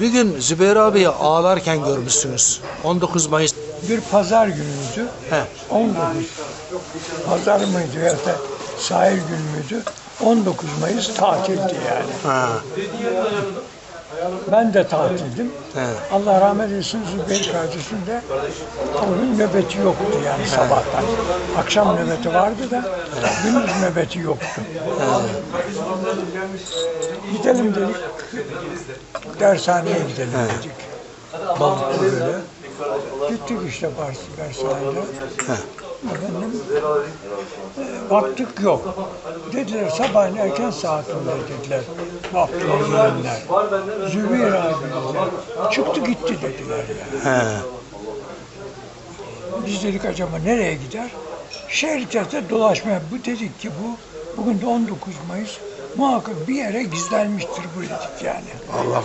Bir gün Zübeyir abiyi ağlarken görmüşsünüz. 19 Mayıs. Bir pazar günüydü. He. 19. Pazar mıydı ya da sahil günü müydü? 19 Mayıs tatildi yani. Ha. Ben de tatildim. He. Allah rahmet eylesin Zübeyir kardeşim de onun nöbeti yoktu yani sabahtan. Akşam nöbeti vardı da gündüz nöbeti yoktu. Gidelim dedik. Dershaneye gidelim dedik. Balıklı böyle. Gittik işte dershanede. Efendim, e, baktık yok. Dediler sabahın erken saatinde dediler. Abdülhamidler. Zübeyir abi dediler. Çıktı gitti dediler yani. He. Biz dedik acaba nereye gider? Şehir içerisinde dolaşmaya. Bu dedik ki bu bugün de 19 Mayıs muhakkak bir yere gizlenmiştir bu dedik yani. Allah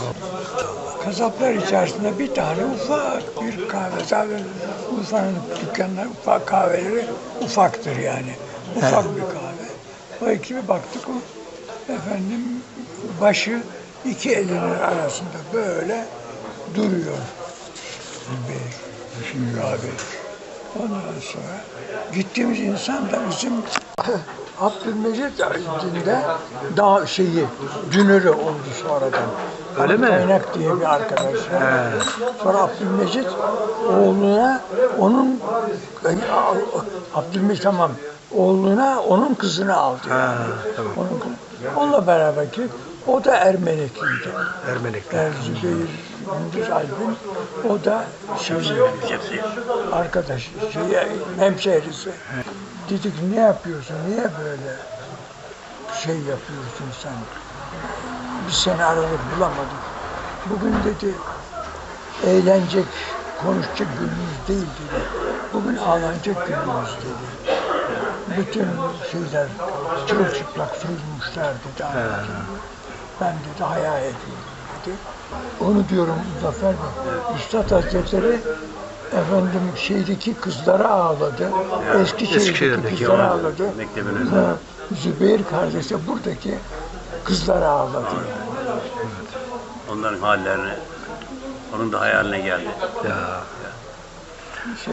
Kasaplar içerisinde bir tane ufak bir kahve. Zaten Urfa'nın dükkanları, ufak kahveleri ufaktır yani. Ufak bir kahve. O ekibi baktık o efendim başı iki elinin arasında böyle duruyor. Bir, Şimdi abi. Ondan sonra gittiğimiz insan da bizim Abdülmecit de daha şeyi, dünürü oldu sonradan. Öyle mi? Kaynak diye bir arkadaş. Sonra Abdülmecit oğluna onun Abdülmecit tamam oğluna onun kızını aldı. Ha, tamam. Onun. Onunla beraber ki o da Ermenikiydi. Ermenekler. Er Zübeyir Gündüz Alp'in o da şey, arkadaş, şey, hemşehrisi. Dedik ne yapıyorsun, niye böyle şey yapıyorsun sen? Biz seni aradık bulamadık. Bugün dedi eğlenecek, konuşacak günümüz değil dedi. Bugün ağlanacak günümüz dedi. Bütün şeyler çırılçıplak soyulmuşlar dedi. Ben dedi hayal ediyorum dedi. Onu diyorum Zafer Bey. Üstad Hazretleri efendim şeydeki kızlara ağladı. Eskişehir'deki Eskişehir'deki kızlara ağladı. Ha, Zübeyir kardeşe buradaki kızlara ağladı. Onların hallerine, onun da hayaline geldi. Ya. Şey,